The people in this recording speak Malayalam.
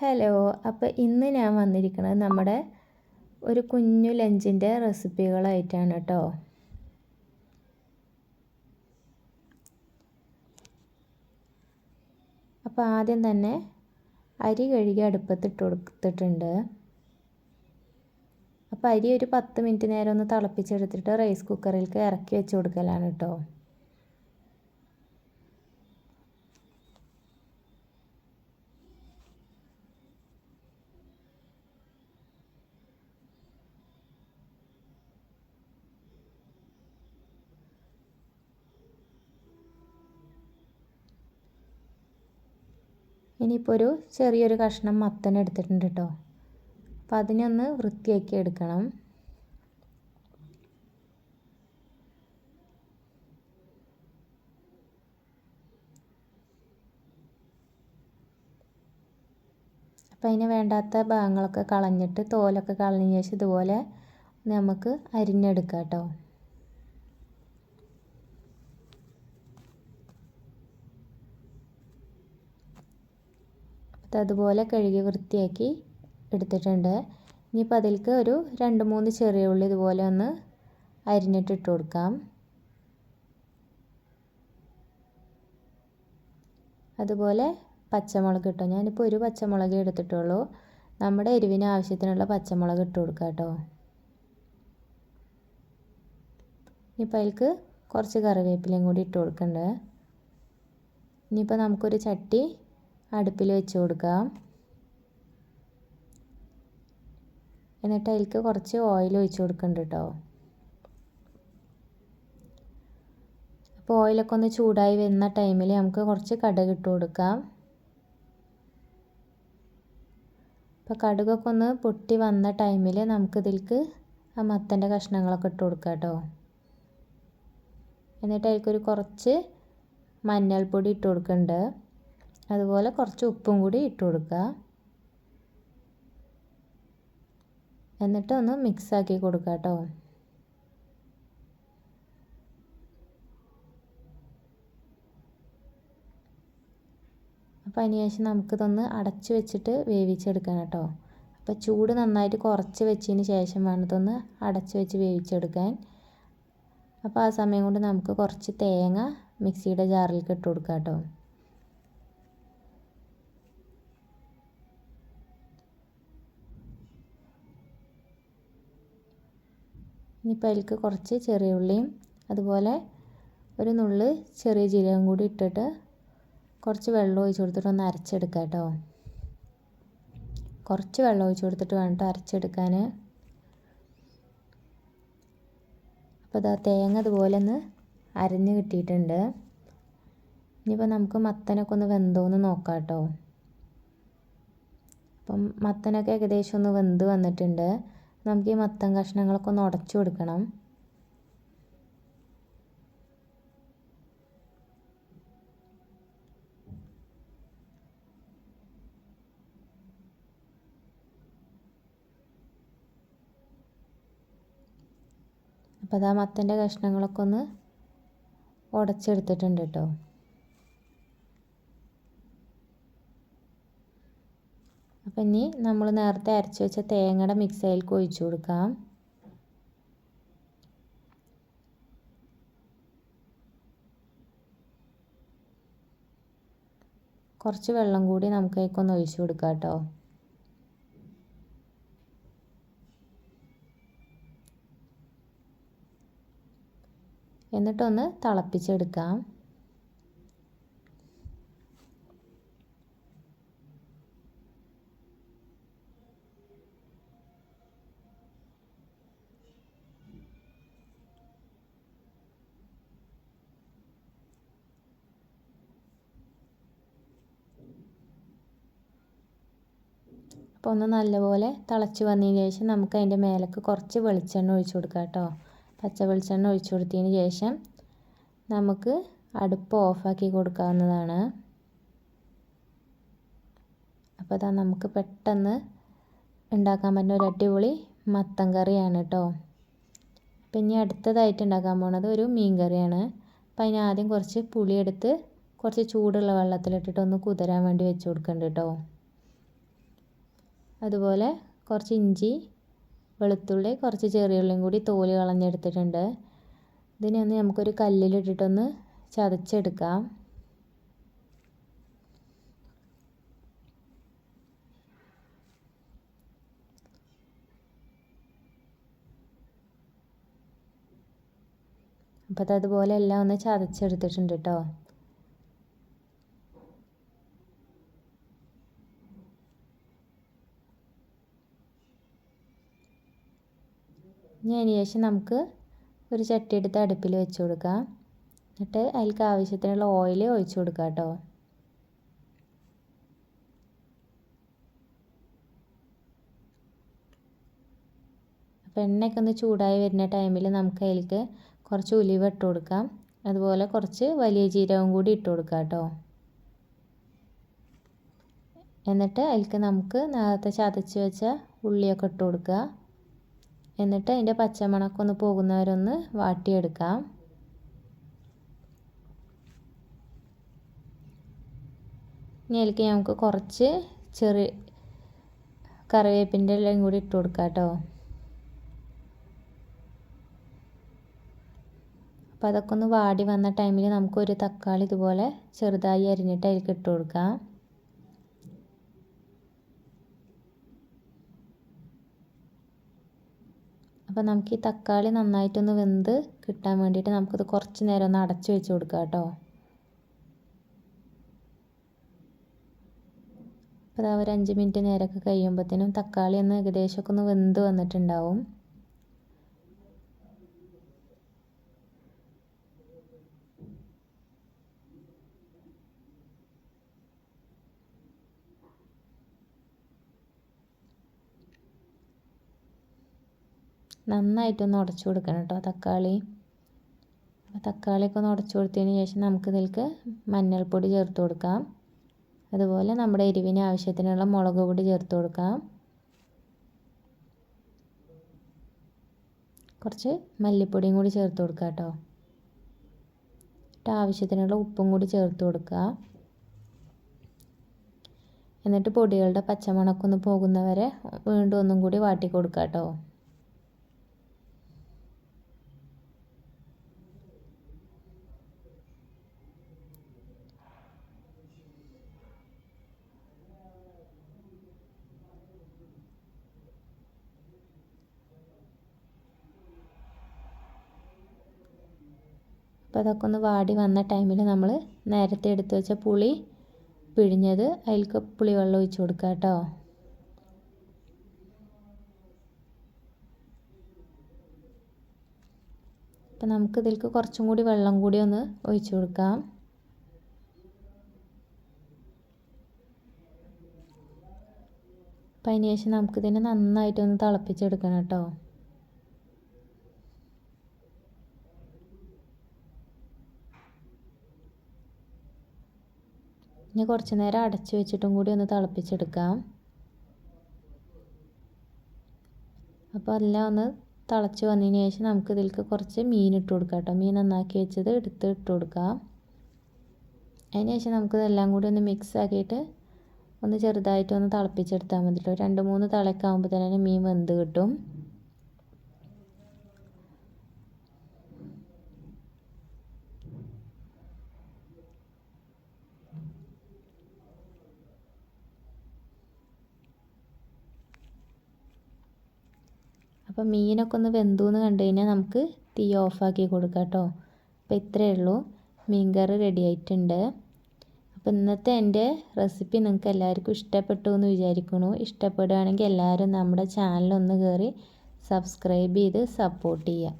ഹലോ അപ്പോൾ ഇന്ന് ഞാൻ വന്നിരിക്കുന്നത് നമ്മുടെ ഒരു കുഞ്ഞു ലഞ്ചിന്റെ റെസിപ്പികളായിട്ടാണ് കേട്ടോ. അപ്പോൾ ആദ്യം തന്നെ അരി കഴുകി അടുപ്പത്തിട്ട് കൊടുത്തിട്ടുണ്ട്. അപ്പോൾ അരി ഒരു പത്ത് മിനിറ്റ് നേരം ഒന്ന് തിളപ്പിച്ചെടുത്തിട്ട് റൈസ് കുക്കറിലേക്ക് ഇറക്കി വെച്ച് കൊടുക്കലാണ് കേട്ടോ. ഇനിയിപ്പോൾ ഒരു ചെറിയൊരു കഷ്ണം മത്തൻ എടുത്തിട്ടുണ്ട് കേട്ടോ അപ്പം അതിനൊന്ന് വൃത്തിയാക്കി എടുക്കണം. അപ്പം അതിന് വേണ്ടാത്ത ഭാഗങ്ങളൊക്കെ കളഞ്ഞിട്ട് തോലൊക്കെ കളഞ്ഞ ശേഷം ഇതുപോലെ നമുക്ക് അരിഞ്ഞെടുക്കാം കേട്ടോ അതുപോലെ കഴുകി വൃത്തിയാക്കി എടുത്തിട്ടുണ്ട്. ഇനിയിപ്പോൾ അതിലേക്ക് ഒരു രണ്ട് മൂന്ന് ചെറിയ ഉള്ളി ഇതുപോലെ ഒന്ന് അരിഞ്ഞിട്ട് ഇട്ട് കൊടുക്കാം. അതുപോലെ പച്ചമുളക് ഇട്ടോ. ഞാനിപ്പോൾ ഒരു പച്ചമുളക് എടുത്തിട്ടുള്ളൂ. നമ്മുടെ എരിവിന് ആവശ്യത്തിനുള്ള പച്ചമുളക് ഇട്ട് കൊടുക്കുക കേട്ടോ ഇനിയിപ്പോൾ അതിലേക്ക് കുറച്ച് കറിവേപ്പിലയും കൂടി ഇട്ട് കൊടുക്കണ്ടേ. ഇനിയിപ്പോൾ നമുക്കൊരു ചട്ടി അടുപ്പിൽ വെച്ച് കൊടുക്കാം എന്നിട്ട് അതിലേക്ക് കുറച്ച് ഓയിൽ ഒഴിച്ച് കൊടുക്കുന്നുണ്ട് കേട്ടോ അപ്പോൾ ഓയിലൊക്കെ ഒന്ന് ചൂടായി വരുന്ന ടൈമിൽ നമുക്ക് കുറച്ച് കടുക് ഇട്ട് കൊടുക്കാം. അപ്പോൾ കടുകൊക്കെ ഒന്ന് പൊട്ടി വന്ന ടൈമിൽ നമുക്കിതിലേക്ക് ആ മത്തന്റെ കഷ്ണങ്ങളൊക്കെ ഇട്ട് കൊടുക്കാം കേട്ടോ എന്നിട്ട് അതിലേക്കൊരു കുറച്ച് മഞ്ഞൾപ്പൊടി ഇട്ട് കൊടുക്കുന്നുണ്ട് അതുപോലെ കുറച്ച് ഉപ്പും കൂടി ഇട്ട് കൊടുക്കുക. എന്നിട്ട് ഒന്ന് മിക്സാക്കി കൊടുക്കുക കേട്ടോ. അപ്പോൾ അതിന് ശേഷം നമുക്കിതൊന്ന് അടച്ച് വെച്ചിട്ട് വേവിച്ചെടുക്കണം കേട്ടോ. അപ്പോൾ ചൂട് നന്നായിട്ട് കുറച്ച് വെച്ചതിന് ശേഷം വേണം ഇതൊന്ന് അടച്ച് വെച്ച് വേവിച്ചെടുക്കാൻ. അപ്പോൾ ആ സമയം കൊണ്ട് നമുക്ക് കുറച്ച് തേങ്ങ മിക്സിയുടെ ജാറിലേക്ക് ഇട്ട് കൊടുക്കാം കേട്ടോ. ഇനിയിപ്പോൾ അതിലേക്ക് കുറച്ച് ചെറിയ ഉള്ളിയും അതുപോലെ ഒരു നുള്ള് ചെറിയ ജീരകം കൂടി ഇട്ടിട്ട് കുറച്ച് വെള്ളം ഒഴിച്ച് കൊടുത്തിട്ട് ഒന്ന് അരച്ചെടുക്കാം കേട്ടോ. കുറച്ച് വെള്ളം ഒഴിച്ച് കൊടുത്തിട്ട് വേണം കേട്ടോ അരച്ചെടുക്കാൻ അപ്പോൾ ഇതാ തേങ്ങ അതുപോലെ ഒന്ന് അരഞ്ഞ് കിട്ടിയിട്ടുണ്ട്. ഇനിയിപ്പോൾ നമുക്ക് മത്തനൊക്കെ ഒന്ന് വെന്തോന്ന് നോക്കാം കേട്ടോ. അപ്പം മത്തനൊക്കെ ഏകദേശം ഒന്ന് വെന്ത് വന്നിട്ടുണ്ട്. നമുക്ക് ഈ മത്തം കഷ്ണങ്ങളൊക്കെ ഒന്ന് ഉടച്ചു കൊടുക്കണം. അപ്പോൾ അതാ മത്തന്റെ കഷ്ണങ്ങളൊക്കെ ഒന്ന് ഉടച്ചെടുത്തിട്ടുണ്ട് കേട്ടോ അപ്പം ഇനി നമ്മൾ നേരത്തെ അരച്ച് വെച്ച തേങ്ങയുടെ മിക്സ് അതിലേക്ക് ഒഴിച്ചു കൊടുക്കാം. കുറച്ച് വെള്ളം കൂടി നമുക്ക് അതിലേക്കൊന്ന് ഒഴിച്ചു കൊടുക്കാം കേട്ടോ. എന്നിട്ടൊന്ന് തിളപ്പിച്ചെടുക്കാം. അപ്പോൾ ഒന്ന് നല്ലപോലെ തിളച്ച് വന്നതിന് ശേഷം നമുക്ക് അതിന്റെ മേലേക്ക് കുറച്ച് വെളിച്ചെണ്ണ ഒഴിച്ചു കൊടുക്കാം കേട്ടോ. പച്ച വെളിച്ചെണ്ണ ഒഴിച്ചു കൊടുത്തതിന് ശേഷം നമുക്ക് അടുപ്പ് ഓഫാക്കി കൊടുക്കാവുന്നതാണ്. അപ്പോൾ അതാ നമുക്ക് പെട്ടെന്ന് ഉണ്ടാക്കാൻ പറ്റുന്ന ഒരു അടിപൊളി മത്തൻ കറിയാണ് കേട്ടോ. അപ്പം ഇനി അടുത്തതായിട്ട് ഉണ്ടാക്കാൻ പോണത് ഒരു മീൻ കറിയാണ്. അപ്പം അതിന് ആദ്യം കുറച്ച് പുളിയെടുത്ത് കുറച്ച് ചൂടുള്ള വെള്ളത്തിലിട്ടിട്ട് ഒന്ന് കുതിരാൻ വേണ്ടി വെച്ച് കൊടുക്കുന്നുണ്ട് കേട്ടോ. അതുപോലെ കുറച്ച് ഇഞ്ചി വെളുത്തുള്ളി കുറച്ച് ചെറിയ ചെറിയുള്ളിയും കൂടി തോൽ കളഞ്ഞെടുത്തിട്ടുണ്ട്. ഇതിനെ ഒന്ന് നമുക്കൊരു കല്ലിലിട്ടിട്ടൊന്ന് ചതച്ചെടുക്കാം. അപ്പോൾ അതുപോലെ എല്ലാം ഒന്ന് ചതച്ചെടുത്തിട്ടുണ്ട് കേട്ടോ ഇനി അതിന് ശേഷം നമുക്ക് ഒരു ചട്ടി എടുത്ത് അടുപ്പിൽ വെച്ച് കൊടുക്കാം. എന്നിട്ട് അതിലേക്ക് ആവശ്യത്തിനുള്ള ഓയിൽ ഒഴിച്ചു കൊടുക്കുക കേട്ടോ. അപ്പോൾ എണ്ണയൊക്കെ ഒന്ന് ചൂടായി വരുന്ന ടൈമിൽ നമുക്ക് അതിലേക്ക് കുറച്ച് ഉലിവ് ഇട്ട് കൊടുക്കാം. അതുപോലെ കുറച്ച് വലിയ ജീരകം കൂടി ഇട്ട് കൊടുക്കുക കേട്ടോ. എന്നിട്ട് അതിലേക്ക് നമുക്ക് നേരത്തെ ചതച്ച് വെച്ച ഉള്ളിയൊക്കെ ഇട്ട് കൊടുക്കുക. എന്നിട്ട് അതിന്റെ പച്ചമണക്കം ഒന്ന് പോകുന്നവരൊന്ന് വാട്ടിയെടുക്കാം. ഇനി അതിലേക്ക് നമുക്ക് കുറച്ച് ചെറിയ കറിവേപ്പിന്റെ എല്ലാം കൂടി ഇട്ട് കൊടുക്കാം കേട്ടോ. അപ്പോൾ അതൊക്കെ ഒന്ന് വാടി വന്ന ടൈമിൽ നമുക്കൊരു തക്കാളി ഇതുപോലെ ചെറുതായി അരിഞ്ഞിട്ട് അതിലേക്ക് ഇട്ട് കൊടുക്കാം. അപ്പോൾ നമുക്ക് ഈ തക്കാളി നന്നായിട്ടൊന്ന് വെന്ത് കിട്ടാൻ വേണ്ടിയിട്ട് നമുക്കത് കുറച്ച് നേരം ഒന്ന് അടച്ചു വെച്ച് കൊടുക്കാം കേട്ടോ. അപ്പോൾ ഒരു അഞ്ച് മിനിറ്റ് നേരമൊക്കെ കഴിയുമ്പോഴത്തേനും തക്കാളി ഒന്ന് ഏകദേശമൊക്കെ ഒന്ന് വെന്ത് വന്നിട്ടുണ്ടാവും. നന്നായിട്ടൊന്ന് ഉടച്ചു കൊടുക്കണം കേട്ടോ തക്കാളി. തക്കാളിയൊക്കെ ഒന്ന് ഉടച്ചു കൊടുത്തതിന് ശേഷം നമുക്ക് ഇതിലേക്ക് മഞ്ഞൾപ്പൊടി ചേർത്ത് കൊടുക്കാം. അതുപോലെ നമ്മുടെ എരിവിന് ആവശ്യത്തിനുള്ള മുളക് പൊടി ചേർത്ത് കൊടുക്കാം. കുറച്ച് മല്ലിപ്പൊടിയും കൂടി ചേർത്ത് കൊടുക്കാം കേട്ടോ ആവശ്യത്തിനുള്ള ഉപ്പും കൂടി ചേർത്ത് കൊടുക്കുക എന്നിട്ട് പൊടികളുടെ പച്ചമണക്കൊന്ന് പോകുന്നവരെ വീണ്ടും ഒന്നും കൂടി വാട്ടി കൊടുക്കാം കേട്ടോ അപ്പോൾ അതൊക്കെ ഒന്ന് വാടി വന്ന ടൈമിൽ നമ്മൾ നേരത്തെ എടുത്തു വെച്ച പുളി പിഴിഞ്ഞത് അതിലേക്ക് പുളിവെള്ളം ഒഴിച്ച് കൊടുക്കുക കേട്ടോ. അപ്പം നമുക്ക് ഇതിലേക്ക് കുറച്ചും കൂടി വെള്ളം കൂടി ഒന്ന് ഒഴിച്ചു കൊടുക്കാം. അപ്പം അതിന് ശേഷം നമുക്കിതിനെ നന്നായിട്ടൊന്ന് തിളപ്പിച്ചെടുക്കണം കേട്ടോ. ഇനി കുറച്ച് നേരം അടച്ചു വെച്ചിട്ടും കൂടി ഒന്ന് തിളപ്പിച്ചെടുക്കാം. അപ്പോൾ എല്ലാം ഒന്ന് തിളച്ച് വന്നതിന് ശേഷം നമുക്ക് ഇതിലേക്ക് കുറച്ച് മീൻ ഇട്ട് കൊടുക്കാം കേട്ടോ. മീൻ നന്നാക്കി വെച്ചത് എടുത്ത് ഇട്ട് കൊടുക്കാം. അതിന് ശേഷം നമുക്ക് ഇതെല്ലാം കൂടി ഒന്ന് മിക്സ് ആക്കിയിട്ട് ഒന്ന് ചെറുതായിട്ട് ഒന്ന് തിളപ്പിച്ചെടുത്താൽ മതി കേട്ടോ. രണ്ട് മൂന്ന് തിളക്കാകുമ്പോൾ തന്നെ മീൻ വെന്ത് കിട്ടും. അപ്പോൾ മീനൊക്കെ ഒന്ന് വെന്തു എന്ന് കണ്ടു കഴിഞ്ഞാൽ നമുക്ക് തീ ഓഫാക്കി കൊടുക്കാം കേട്ടോ അപ്പോൾ ഇത്രയേ ഉള്ളൂ. മീൻ കറി റെഡി ആയിട്ടുണ്ട്. അപ്പോൾ ഇന്നത്തെ എന്റെ റെസിപ്പി നിങ്ങൾക്ക് എല്ലാവർക്കും ഇഷ്ടപ്പെട്ടു എന്ന് വിചാരിക്കുന്നു. ഇഷ്ടപ്പെടുകയാണെങ്കിൽ എല്ലാവരും നമ്മുടെ ചാനലൊന്ന് കയറി സബ്സ്ക്രൈബ് ചെയ്ത് സപ്പോർട്ട് ചെയ്യുക.